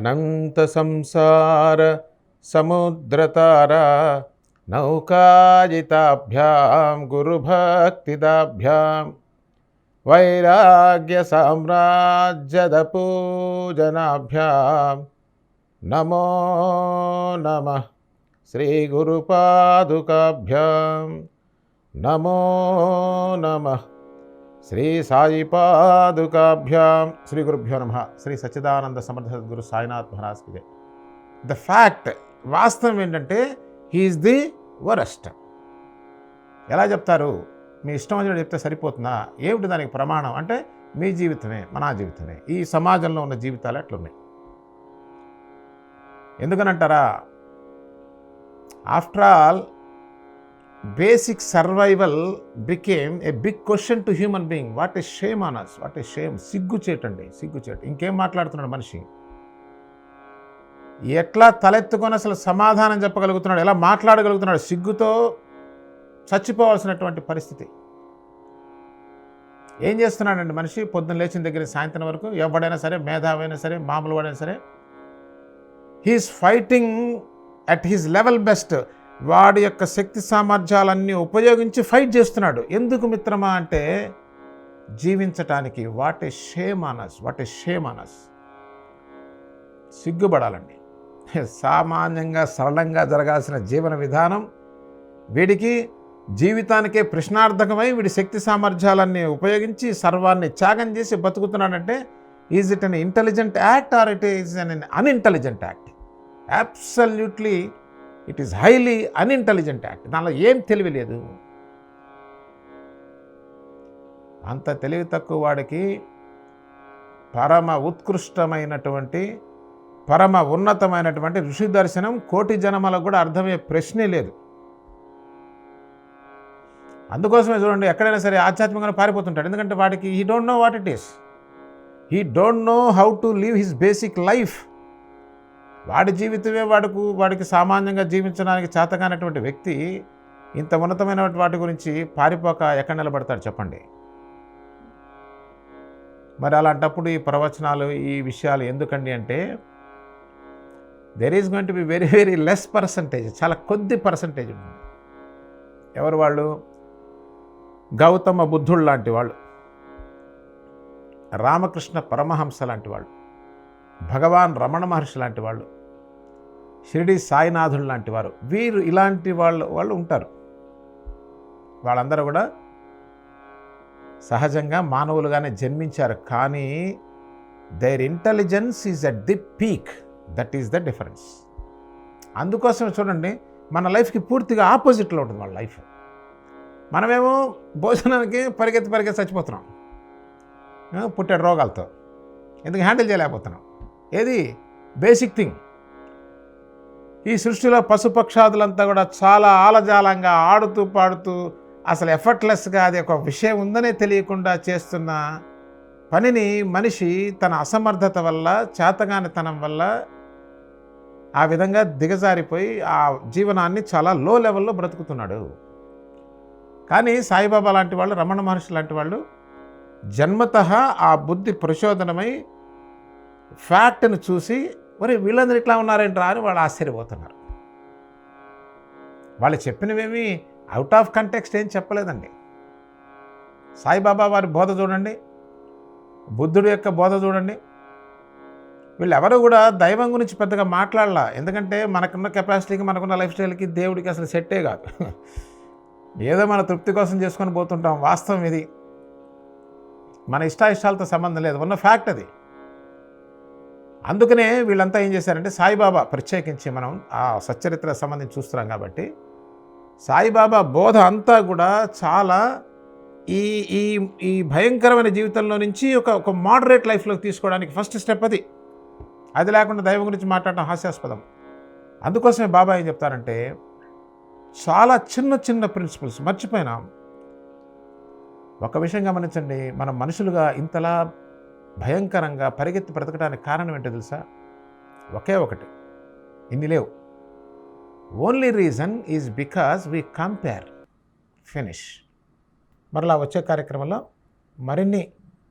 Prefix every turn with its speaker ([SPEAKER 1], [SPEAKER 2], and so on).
[SPEAKER 1] అనంత సంసార సముద్రతార నౌకాజితాభ్యాం గురుభక్తిదాభ్యాం వైరాగ్య సామ్రాజ్యదపూజనాభ్యాం నమో నమ శ్రీగురుపాదుకాభ్యాం నమో నమ శ్రీ సాయి పాదుకాభ్యాం శ్రీ గురుభ్యో నమ. శ్రీ సచ్చిదానంద సమర్థ సద్గురు సాయినాథ్ మహారాజ్కి ద ఫ్యాక్ట్ వాస్తవం ఏంటంటే హీఈస్ ది వరస్ట్ ఎలా చెప్తారు? మీ ఇష్టం వచ్చినట్టు చెప్తే సరిపోతుందా? ఏమిటి దానికి ప్రమాణం? అంటే మీ జీవితమే మన జీవితమే. ఈ సమాజంలో ఉన్న జీవితాలు ఎట్లున్నాయి? ఎందుకనంటారా? After all basic survival became a big question to human being what is shame on us what is shame సిగ్గుచేటండి సిగ్గుచేట ఇంకేం మాట్లాడుతున్నాడు మనిషి? ఎట్లా తలెత్తుకొని అసలు సమాధానం చెప్పగలుగుతున్నాడు? ఎలా మాట్లాడగలుగుతున్నాడు? సిగ్గుతో చచ్చిపోవాల్సినటువంటి పరిస్థితి. ఏం చేస్తున్నాడండి మనిషి? పొద్దున్న లేచిన దగ్గర సాయంత్రం వరకు ఎవడైనా సరే మేధావైనా సరే మామూలు వాడైనా సరే he is fighting at his level best వాడి యొక్క శక్తి సామర్థ్యాలన్నీ ఉపయోగించి ఫైట్ చేస్తున్నాడు. ఎందుకు మిత్రమా అంటే జీవించటానికి what a shame on us what a shame on us సిగ్గుపడాలండి. సామాన్యంగా సరళంగా జరగాల్సిన జీవన విధానం వీడికి జీవితానికే ప్రశ్నార్థకమై వీడి శక్తి సామర్థ్యాలన్నీ ఉపయోగించి సర్వాన్ని త్యాగం చేసి బతుకుతున్నాడంటే is it an intelligent act or it is an unintelligent act? Absolutely it is highly unintelligent act దానిలో ఏం తెలివి లేదు. అంత తెలివి తక్కువ వాడికి పరమ ఉత్కృష్టమైనటువంటి పరమ ఉన్నతమైనటువంటి ఋషి దర్శనం కోటి జనమలకు కూడా అర్థమయ్యే ప్రశ్నే లేదు. అందుకోసమే చూడండి ఎక్కడైనా సరే ఆధ్యాత్మికంగా పారిపోతుంటాడు. ఎందుకంటే వాడికి he don't know what it is he don't know how to live his basic life వాడి జీవితమే వాడుకు వాడికి సామాన్యంగా జీవించడానికి చేతగానటువంటి వ్యక్తి ఇంత ఉన్నతమైన వాటి గురించి పారిపోక ఎక్కడ నిలబడతాడు చెప్పండి. మరి అలాంటప్పుడు ఈ ప్రవచనాలు ఈ విషయాలు ఎందుకండి అంటే there is going to be very very less percentage చాలా కొద్ది పర్సంటేజ్ ఉంటుంది. ఎవరు వాళ్ళు? గౌతమ బుద్ధుడు లాంటి వాళ్ళు. రామకృష్ణ పరమహంస లాంటి వాళ్ళు. భగవాన్ రమణ మహర్షి లాంటి వాళ్ళు. షిరిడి సాయినాథుడు లాంటి వారు. వీరు ఇలాంటి వాళ్ళు వాళ్ళు ఉంటారు. వాళ్ళందరూ కూడా సహజంగా మానవులుగానే జన్మించారు. కానీ their intelligence is at the peak that is the difference అందుకోసం చూడండి మన లైఫ్కి పూర్తిగా ఆపోజిట్లో ఉంటుంది వాళ్ళ లైఫ్. మనమేమో భోజనానికి పరిగెత్తి పరిగెత్తి చచ్చిపోతున్నాం. ఆ, పుట్టాడు రోగాలతో. ఎందుకు హ్యాండిల్ చేయలేకపోతున్నాం? ఏది? Basic thing. ఈ సృష్టిలో పశుపక్షాదులంతా కూడా చాలా ఆలజాలంగా ఆడుతూ పాడుతూ అసలు ఎఫర్ట్లెస్గా అది ఒక విషయం ఉందనే తెలియకుండా చేస్తున్న పనిని మనిషి తన అసమర్థత వల్ల చేతగానితనం వల్ల ఆ విధంగా దిగజారిపోయి ఆ జీవనాన్ని చాలా లో లెవెల్లో బ్రతుకుతున్నాడు. కానీ సాయిబాబా లాంటి వాళ్ళు రమణ మహర్షి లాంటి వాళ్ళు జన్మత ఆ బుద్ధి ప్రచోదనమై ఫ్యాక్ట్ను చూసి మరి వీళ్ళందరూ ఇట్లా ఉన్నారేంట్రా అని వాళ్ళు ఆశ్చర్యపోతున్నారు. వాళ్ళు చెప్పినవేమి అవుట్ ఆఫ్ కంటెక్స్ట్ ఏం చెప్పలేదండి. సాయిబాబా వారి బోధ చూడండి. బుద్ధుడి యొక్క బోధ చూడండి. వీళ్ళు ఎవరు కూడా దైవం గురించి పెద్దగా మాట్లాడలా. ఎందుకంటే మనకున్న కెపాసిటీకి మనకున్న లైఫ్ స్టైల్కి దేవుడికి అసలు సెట్టే కాదు. ఏదో మన తృప్తి కోసం చేసుకొని పోతుంటాం. వాస్తవం ఇది. మన ఇష్టాయిష్టాలతో సంబంధం లేదు. ఉన్న ఫ్యాక్ట్ అది. అందుకనే వీళ్ళంతా ఏం చేశారంటే సాయిబాబా ప్రత్యేకించి మనం ఆ సచ్చరిత్ర సంబంధించి చూస్తున్నాం కాబట్టి సాయిబాబా బోధ అంతా కూడా చాలా ఈ ఈ ఈ భయంకరమైన జీవితంలో నుంచి ఒక ఒక మోడరేట్ లైఫ్లోకి తీసుకోవడానికి ఫస్ట్ స్టెప్ అది. అది లేకుండా దైవం గురించి మాట్లాడటం హాస్యాస్పదం. అందుకోసమే బాబా ఏం చెప్తారంటే చాలా చిన్న చిన్న ప్రిన్సిపల్స్ మర్చిపోయినాం. ఒక విషయం గమనించండి మనం మనుషులుగా ఇంతలా భయంకరంగా పరిగెత్తి బ్రతకడానికి కారణం ఏంటో తెలుసా? ఒకే ఒకటి. ఇన్ని లేవు. Only reason is because we compare finish మరలా వచ్చే కార్యక్రమంలో మరిన్ని